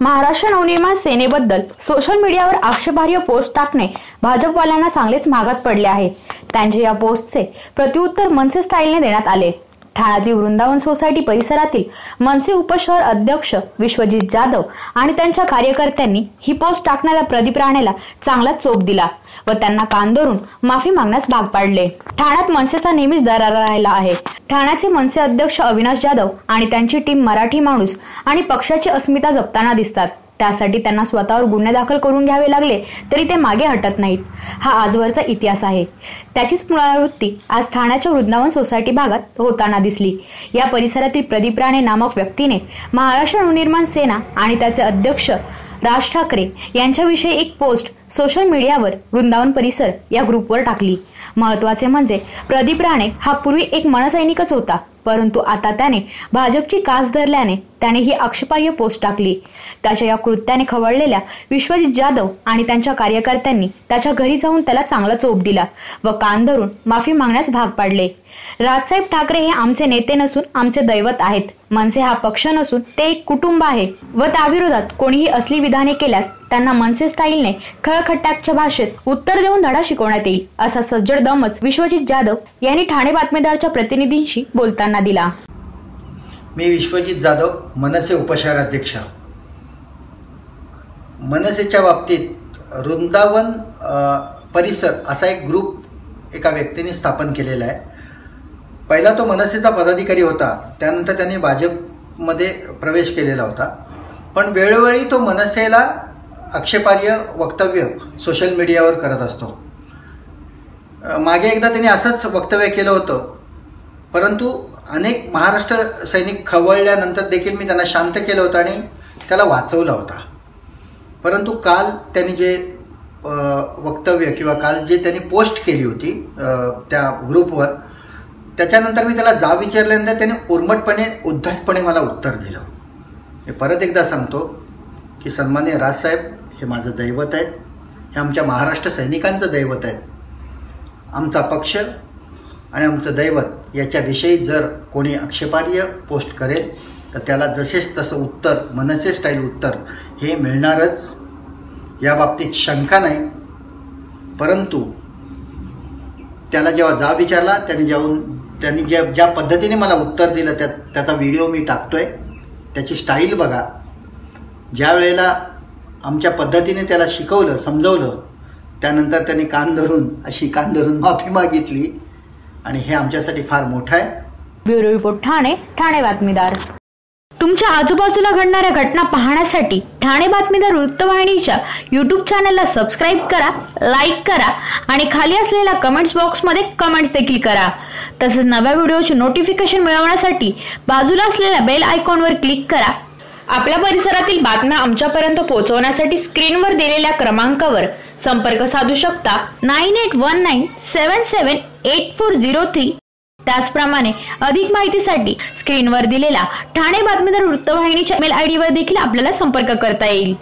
Maharashtra Navnirman सेनेबद्दल social मीडियावर आक्षेपार्ह post टाकणे भाजपवाल्यांना चांगलेच मागात पडले आहे. त्यांच्या या पोस्टचे प्रत्युत्तर मनसे स्टाईलने देण्यात आले. ठाण्यातील वृंदावन सोसायटी परिसरातील मनसे उपशहर अध्यक्ष विश्वजित जाधव आणि त्यांच्या कार्यकर्त्यांनी ही पोस्ट टाकणाऱ्या प्रदीप राणेला चांगला चोप दिला व त्यांना कांदोरून धरून माफी मागण्यास भाग पाडले. ठाण्यात मनसेचा नेहमीच दरारा राहिला आहे. ठाण्याचे मनसे अध्यक्ष अविनाश जाधव आणि त्यांची टीम मराठी माणूस आणि पक्षाची अस्मिता जपताना दिसतात. त्यासाठी त्यांना स्वतःवर गुन्हे दाखल करून घ्यावे लागले तरी ते मागे हटत नाहीत. हा आजवरचा इतिहास आहे. त्याचीच पुनरावृत्ती आज ठाण्याच्या वृंदावन सोसायटी भागात होताना दिसली. या परिसरातील प्रदीप राणे नामक व्यक्तीने महाराष्ट्र नवनिर्माण सेना आणि त्याचे अध्यक्ष राज ठाकरे यांच्याविषयी एक पोस्ट सोशल मीडियावर वृंदावन परिसर या ग्रुपवर टाकली. महत्त्वाचे म्हणजे प्रदीप राणे हा पूर्वी एक मनसैनिकच होता. परंतु आता त्याने भाजपची कास धरल्याने त्याने ही आक्षेपार्ह पोस्ट टाकली. त्याच्या या कृत्याने खवळलेल्या विश्वजित जाधव आणि त्यांच्या कार्यकर्त्यांनी त्याच्या घरी जाऊन त्याला चांगला चोप दिला व कान धरून माफी मागण्यास भाग पाडले. राजसाहेब ठाकरे हे आमचे नेते नसून आमचे दैवत आहेत. मनसे हा पक्ष नसून ते एक कुटुंब आहे व त्याविरोधात कोणीही असली विधाने केल्यास त्यांना मनसे स्टाईलने खळखट्टाकच्या भाषेत उत्तर देऊन धडा शिकवण्यात येईल असा सज्जड दमच विश्वजित जाधव यांनी ठाणे बातमीदारच्या प्रतिनिधींशी बोलताना दिला. मी विश्वजित जाधव मनसे उपशहराध्यक्ष. मनसेच्या बाबतीत वृंदावन परिसर असा एक ग्रुप एका व्यक्तीने स्थापन केलेला आहे. पहिला तो मनसेचा पदाधिकारी होता. त्यानंतर त्यांनी भाजपमध्ये प्रवेश केलेला होता. पण वेळोवेळी तो मनसेला आक्षेपार्ह वक्तव्य सोशल मीडियावर करत असतो. मागे एकदा त्यांनी असंच वक्तव्य केलं होतं. परंतु अनेक महाराष्ट्र सैनिक खवळल्यानंतर देखील मी त्यांना शांत केलं होतं आणि त्याला वाचवला होता. परंतु काल त्यांनी जे वक्तव्य किंवा काल जे त्यांनी पोस्ट केली होती त्या ग्रुपवर त्याच्यानंतर मी त्याला जा विचारल्यानंतर त्याने उर्मटपणे उद्धटपणे मला उत्तर दिलं. मी परत एकदा सांगतो की सन्मान्य राजसाहेब हे माझं दैवत आहेत. हे आमच्या महाराष्ट्र सैनिकांचं दैवत आहेत. आमचा पक्ष आणि आमचं दैवत याच्याविषयी जर कोणी आक्षेपार्ह पोस्ट करेल तर त्याला जसेच तसं उत्तर मनसे स्टाईल उत्तर हे मिळणारच. या बाबतीत शंका नाही. परंतु त्याला जेव्हा जा विचारला त्याने जाऊन त्यांनी ज्या ज्या पद्धतीने मला उत्तर दिलं त्या त्याचा व्हिडिओ मी टाकतोय. त्याची स्टाईल बघा. ज्या वेळेला आमच्या पद्धतीने त्याला शिकवलं समजवलं त्यानंतर त्याने कान धरून अशी कान धरून माफी मागितली आणि हे आमच्यासाठी फार मोठं आहे. Bureau report Thane Thane Batmidar. तुमच्या आजूबाजूला घडणाऱ्या घटना पाहण्यासाठी ठाणे बातमीदार वृत्तवाहिनीच्या युट्यूब चॅनलला सबस्क्राईब करा लाईक करा आणि खाली असलेल्या कमेंट्स बॉक्समध्ये कमेंट्स देखील करा. तसेच नव्या व्हिडिओचे नोटिफिकेशन मिळवण्यासाठी बाजूला असलेल्या बेल आयकॉनवर क्लिक करा. आपल्या परिसरातील बातम्या आमच्यापर्यंत पोहोचवण्यासाठी स्क्रीनवर दिलेल्या क्रमांकावर संपर्क साधू शकता. Nine eight one nine seven seven eight four zero three त्याचप्रमाणे अधिक माहितीसाठी स्क्रीनवर दिलेला ठाणे बातमीदार वृत्तवाहिनीच्या मेल आयडीवर देखील आपल्याला संपर्क करता येईल.